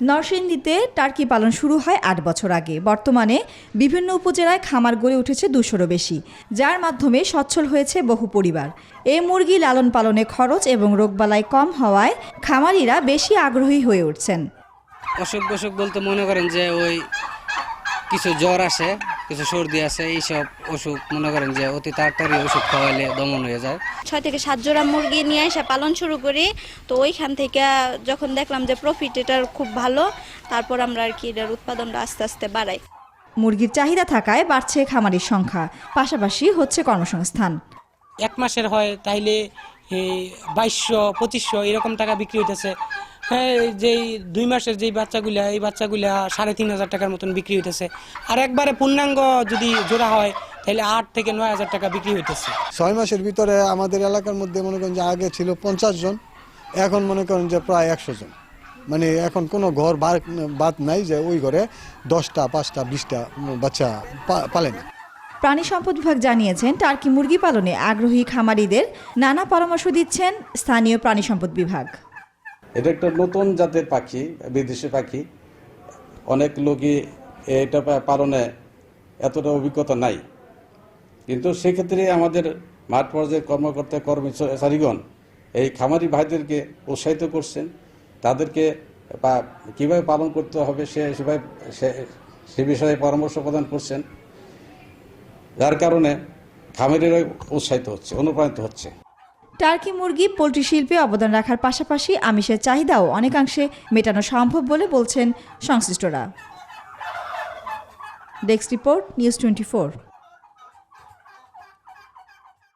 নরসিংদীতে টার্কি পালন শুরু হয় আট বছর আগে। বর্তমানে বিভিন্ন উপজেলায় খামার গড়ে উঠেছে দুশোরও বেশি, যার মাধ্যমে সচ্ছল হয়েছে বহু পরিবার। এই মুরগি লালন পালনে খরচ এবং রোগবালাই কম হওয়ায় খামারিরা বেশি আগ্রহী হয়ে উঠছেন। অসুখ বসুখ বলতে মনে করেন যে ওই কিছু জ্বর আসে কিছু সর্দি আছে এইসব অসুখ মনে করেন যে অতি তাড়াতাড়ি ওষুধ খাওয়াইলে দমন হয়ে যায়। ছয় থেকে সাত জোড়া মুরগি নিয়ে এসে পালন শুরু করি। তো ওইখান থেকে যখন দেখলাম যে প্রফিট এটার খুব ভালো তারপর আমরা আর কি এটার উৎপাদনটা আস্তে আস্তে বাড়াই। মুরগির চাহিদা থাকায় বাড়ছে খামারির সংখ্যা পাশাপাশি হচ্ছে কর্মসংস্থান। এক মাসের হয় তাইলে বাইশশো পঁচিশশো এরকম টাকা বিক্রি হইতেছে। হ্যাঁ যেই দুই মাসের যেই বাচ্চাগুলা এই বাচ্চাগুলা সাড়ে তিন হাজার টাকার মতন বিক্রি হইতেছে। আর একবারে পূর্ণাঙ্গ যদি জোড়া হয় তাহলে আট থেকে নয় হাজার টাকা বিক্রি হইতেছে। ছয় মাসের ভিতরে আমাদের এলাকার মধ্যে মনে করেন যে আগে ছিল পঞ্চাশ জন এখন মনে করেন যে প্রায় একশো জন। মানে এখন কোনো ঘর বাদ নাই যে ওই ঘরে দশটা পাঁচটা বিশটা বাচ্চা পা- পালে না। প্রাণী সম্পদ বিভাগ জানিয়েছেন টার্কি মুরগি পালনে আগ্রহী খামারিদের নানা পরামর্শ দিচ্ছেন স্থানীয় প্রাণী সম্পদ বিভাগ। এটা একটা নতুন জাতের পাখি, বিদেশি পাখি। অনেক লোকই এটা পালনে এতটা অভিজ্ঞতা নাই। কিন্তু সেক্ষেত্রে আমাদের মাঠ পর্যায়ের কর্মকর্তা কর্মচারীগণ এই খামারি ভাইদেরকে উৎসাহিত করছেন। তাদেরকে কীভাবে পালন করতে হবে সে সেভাবে সে বিষয়ে পরামর্শ প্রদান করছেন। যার কারণে খামারিরা উৎসাহিত হচ্ছে, অনুপ্রাণিত হচ্ছে। টার্কি মুরগি পোলট্রি শিল্পে অবদান রাখার পাশাপাশি আমিষের চাহিদাও অনেকাংশে মেটানো সম্ভব বলে বলছেন সংশ্লিষ্টরা। Desk report, news twenty